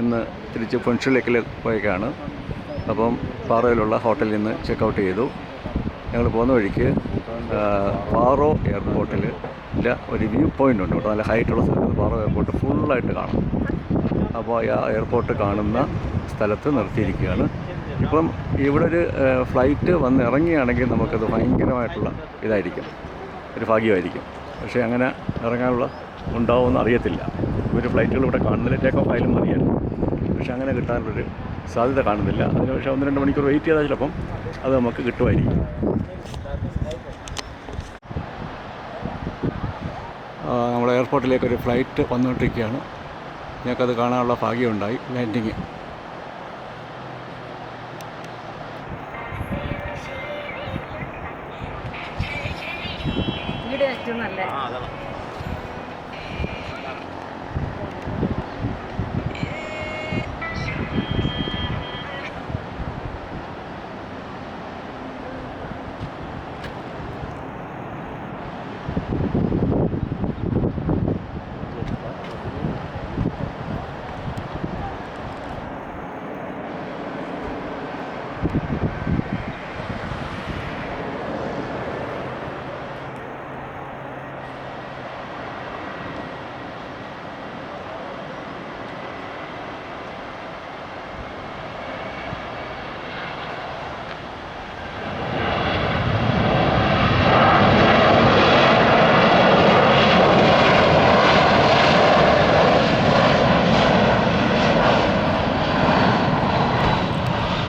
ഇന്ന് തിരിച്ച് ഫുൻഷനിലേക്ക് പോയേക്കാണ്. അപ്പം പാറയിലുള്ള ഹോട്ടലിൽ നിന്ന് ചെക്കൗട്ട് ചെയ്തു. ഞങ്ങൾ പോകുന്ന വഴിക്ക് പാറോ എയർപോർട്ടിൽ ഒരു വ്യൂ പോയിന്റ് ഉണ്ട് കേട്ടോ. നല്ല ഹൈറ്റുള്ള സ്ഥലത്ത് പാറോ എയർപോർട്ട് ഫുള്ളായിട്ട് കാണാം. അപ്പോൾ ആ എയർപോർട്ട് കാണുന്ന സ്ഥലത്ത് നിർത്തിയിരിക്കുകയാണ്. ഇപ്പം ഇവിടെ ഒരു ഫ്ലൈറ്റ് വന്ന് ഇറങ്ങിയാണെങ്കിൽ നമുക്കത് ഭയങ്കരമായിട്ടുള്ള ഇതായിരിക്കും. ഒരു ഭാഗ്യമായിരിക്കും. പക്ഷേ അങ്ങനെ ഇറങ്ങാനുള്ള ഉണ്ടാവുമെന്ന് അറിയത്തില്ല. ഒരു ഫ്ലൈറ്റുകൾ ഇവിടെ കാണുന്നില്ല ടേക്ക് ഓഫ് ആയാലും മതിയാണ് പക്ഷേ അങ്ങനെ കിട്ടാനുള്ളൊരു സാധ്യത കാണുന്നില്ല. അതിന് പക്ഷേ ഒന്ന് രണ്ട് മണിക്കൂർ വെയിറ്റ് ചെയ്താൽ ചിലപ്പം അത് നമുക്ക് കിട്ടുമായിരിക്കും. നമ്മുടെ എയർപോർട്ടിലേക്ക് ഒരു ഫ്ലൈറ്റ് വന്നുകൊണ്ടിരിക്കുകയാണ്. ഞങ്ങൾക്കത് കാണാനുള്ള ഭാഗ്യമുണ്ടായി ലാൻഡിങ്. ഇവിടെ ഏറ്റവും നല്ല フフフフ。